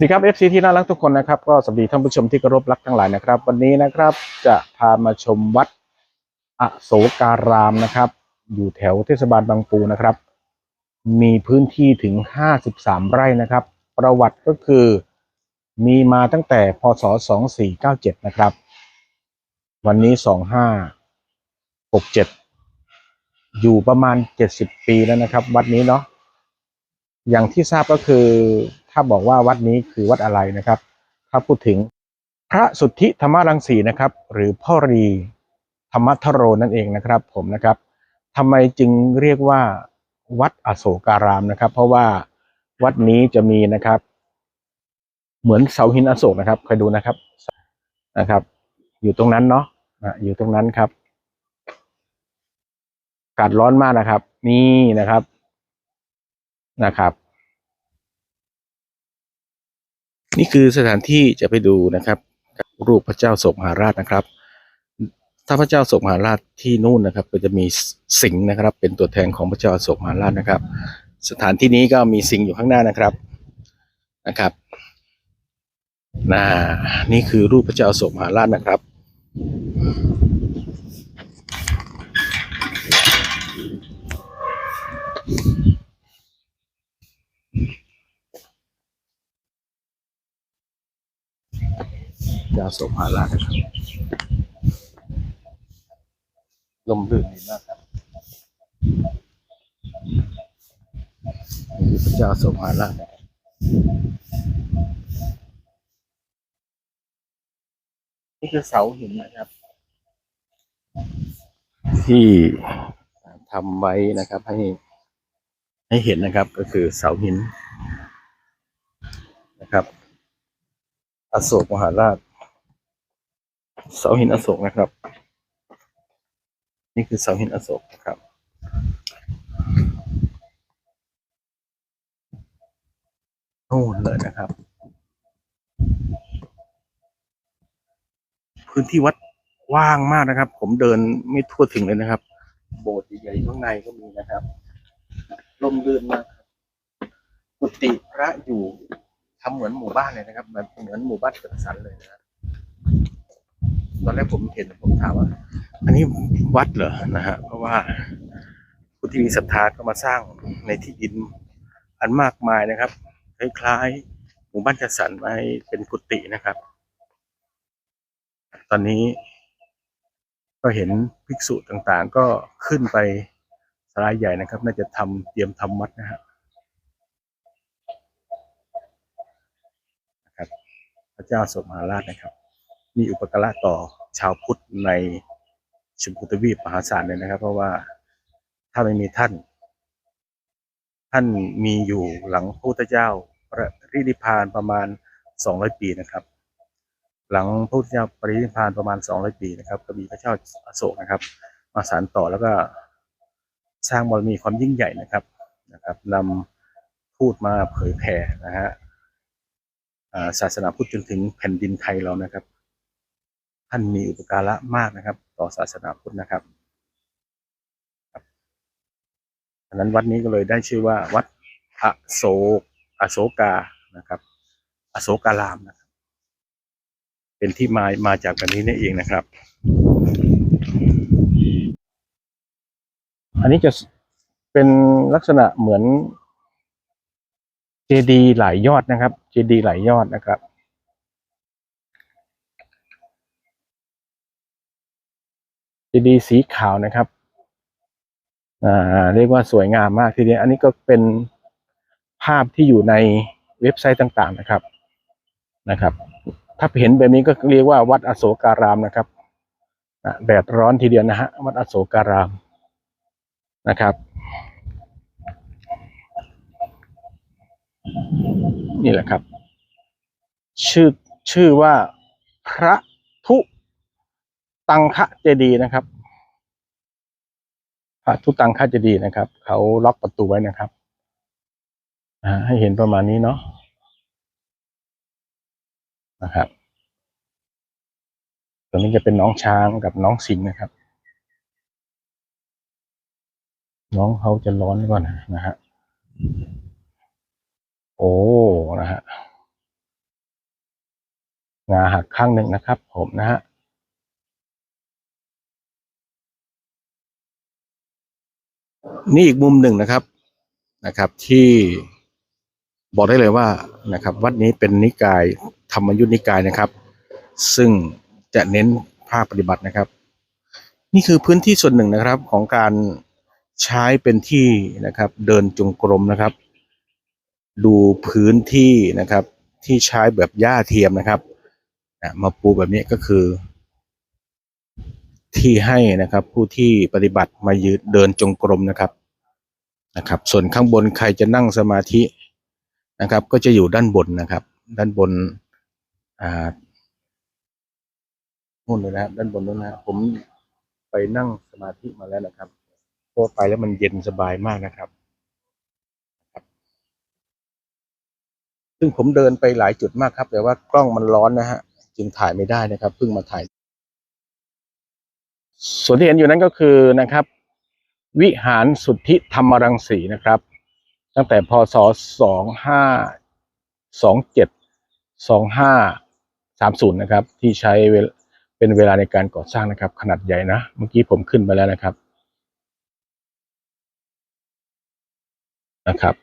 สวัสดีครับ FC ที่น่ารักทุกคนนะครับ ก็สวัสดีท่านผู้ชมที่เคารพรักทั้งหลายนะครับ วันนี้นะครับจะพามาชมวัดอโศการามนะครับ อยู่แถวเทศบาลบางปูนะครับ มีพื้นที่ถึง 53 ไร่นะครับ ประวัติก็คือมีมาตั้งแต่พศ 2497 นะครับ วันนี้ 2567 อยู่ประมาณ 70 ปีแล้วนะครับ วัดนี้เนาะอย่างที่ทราบก็คือ ถ้าบอกว่าวัดนี้คือวัดอะไรนะครับ ถ้าพูดถึงพระสุทธิธรรมรังสีนะครับ หรือพ่อรีธรรมทโรนั่นเองนะครับ ผมนะครับทำไมจึงเรียกว่าวัดอโศการามนะครับ เพราะว่าวัดนี้จะมีนะครับ เหมือนเสาหินอโศกนะครับคอยดูนะครับนะครับ อยู่ตรงนั้นเนาะอยู่ตรงนั้นครับอากาศร้อนมากนะครับ นี่นะครับนะครับ นี่คือสถานที่จะไปดูนะครับ รูปพระเจ้าโศกมหาราชนะครับ ถ้าพระเจ้าโศกมหาราชที่นู่นนะครับ ก็จะมีสิงห์นะครับ เป็นตัวแทนของพระเจ้าโศกมหาราชนะครับ สถานที่นี้ก็มีสิงห์อยู่ข้างหน้านะครับนะครับน,นี่คือรูปพระเจ้าโศกมหาราชนะครับ พระเจ้า โศกมหาราชนะครับลมลื่นดีมากครับนี่คือพระเจ้าโศกมหาราชนะครับนี่คือเสาหินนะครับ ที่ทำไว้นะครับ ให้ ให้เห็นนะครับ ก็คือเสาหินนะครับ อโศกมหาราช เสาหินอโศกนะครับ นี่คือเสาหินอโศกนะครับนู่นเลยนะครับ พื้นที่วัดว่างมากนะครับ ผมเดินไม่ทั่วถึงเลยนะครับ โบสถ์ใหญ่ๆข้างในก็มีนะครับลมลื่นมากบกุฏิพระอยู่ทำเหมือนหมู่บ้านเลยนะครับแบบเหมือนหมู่บ้านจัดสรรเลยนะครับ อนแรกผมเห็นผมถามว่า อันนี้วัดเหรอนะฮะเพราะว่าผู้ที่มีศรัทธาก็มาสร้างในที่ดินอันมากมายนะครับคล้ายๆหมู่บ้านจัดสรรไว้เป็นกุฏินะครับ ตอนนี้ก็เห็นภิกษุต่างๆ ก็ขึ้นไปสลายใหญ่นะครับ น่าจะทำเตรียมทำวัดนะฮะนะครับ พระเจ้าสมหาราชนะครับ มีอุปการะต่อ ชาวพุทธในชมพูทวีปมหาศาลเลยนะครับ เพราะว่าถ้าไม่มีท่าน ท่านมีอยู่หลังพระพุทธเจ้าปรินิพานประมาณ 200 ปีนะครับ หลังพระพุทธเจ้าปรินิพานประมาณ 200 ปีนะครับ ก็มีพระเจ้าอโศกนะครับ มาสานต่อแล้วก็สร้างบารมีความยิ่งใหญ่นะครับนะครับนำพูดมาเผยแผ่นะฮะศาสนาพุทธจนถึงแผ่นดินไทยเรานะครับ ท่านมีอุปการะมากนะครับ ต่อศาสนาพุทธนะครับครับฉะนั้นวัดนี้ก็เลยได้ชื่อว่าวัดอโศกอโศกานะครับอโศการามนะครับ เป็นที่มามาจากแบบนี้นี่เองนะครับ อันนี้จะเป็นลักษณะเหมือนเจดีหลายยอดนะครับ เจดีหลายยอดนะครับ เจดีย์สีขาวนะครับ อ่า เรียกว่าสวยงามมากทีเดียวอันนี้ก็เป็นภาพที่อยู่ในเว็บไซต์ต่างๆนะครับนะครับ ถ้าเห็นแบบนี้ก็เรียกว่าวัดอโศการามนะครับแดดร้อนทีเดียวนะฮะวัดอโศการามนะครับ นี่แหละครับ ชื่อชื่อว่าพระทุ ตังคะเจดีนะครับพระทุตังคะเจดีนะครับ เขาล็อกประตูไว้นะครับให้เห็นประมาณนี้เนาะนะครับตัวนี้จะเป็นน้องช้างกับน้องสิงห์นะครับ น้องเขาจะร้อนก่อนนะฮะโอ้นะฮะงาหักข้างหนึ่งนะครับ ผมนะฮะ นี่อีกมุมหนึ่งนะครับนะครับ ที่บอกได้เลยว่านะครับ วัดนี้เป็นนิกายธรรมยุทธนิกายนะครับ ซึ่งจะเน้นภาคปฏิบัตินะครับ นี่คือพื้นที่ส่วนหนึ่งนะครับของการใช้เป็นที่นะครับ เดินจงกรมนะครับ ดูพื้นที่นะครับ ที่ใช้แบบหญ้าเทียมนะครับมาปูแบบนี้ก็คือ ที่ให้นะครับ ผู้ที่ปฏิบัติมายืนเดินจงกรมนะครับนะครับ ส่วนข้างบนใครจะนั่งสมาธินะครับ ก็จะอยู่ด้านบนนะครับ ด้านบนอ่านู่นเลยนะครับ ด้านบนนู้นนะผมไปนั่งสมาธิมาแล้วนะครับพอไปแล้วมันเย็นสบายมากนะครับ ซึ่งผมเดินไปหลายจุดมากครับ แต่ว่ากล้องมันร้อนนะฮะ จึงถ่ายไม่ได้นะครับ เพิ่งมาถ่าย ส่วนที่เห็นอยู่นั้นก็คือนะครับ วิหารสุทธิธรรมรังสีนะครับ ตั้งแต่พศสองห้าสองเจ็ดสองห้าสามศูนะครับ ที่ใช้เวลเป็นเวลาในการก่อสร้างนะครับ ขนาดใหญ่นะ เมื่อกี้ผมขึ้นไปแล้วนะครับนะครับ